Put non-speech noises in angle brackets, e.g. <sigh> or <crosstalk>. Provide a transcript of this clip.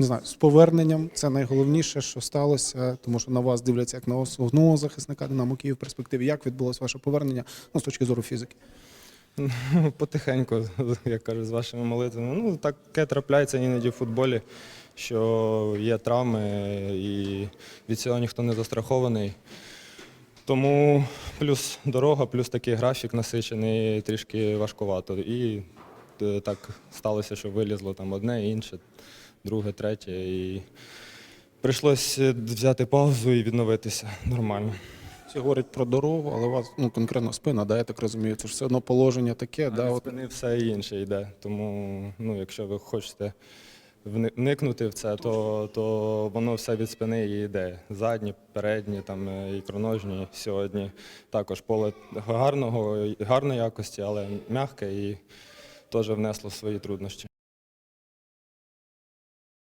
не знаю, з поверненням. Це найголовніше, що сталося, тому що на вас дивляться як на основного захисника Динамо Київ в перспективі. Як відбулося ваше повернення ну, з точки зору фізики? <laughs> Потихеньку, <laughs> як кажуть, з вашими молитвами. Ну, таке трапляється іноді в футболі, що є травми і від цього ніхто не застрахований. Тому плюс дорога, плюс такий графік насичений, трішки важкувато. І е, так сталося, що вилізло там одне, інше, друге, третє. І прийшлося взяти паузу і відновитися нормально. Всі говорять про дорогу, але у вас ну, конкретно спина, да, я так розумію, це ж все одно положення таке. А Да, от, спини все інше йде. Тому, ну, якщо ви хочете вникнути в це, то, то воно все від спини і йде. Задні, передні, там, е, ікроножні сьогодні. Також поле гарного, гарної якості, але м'яке і теж внесло свої труднощі.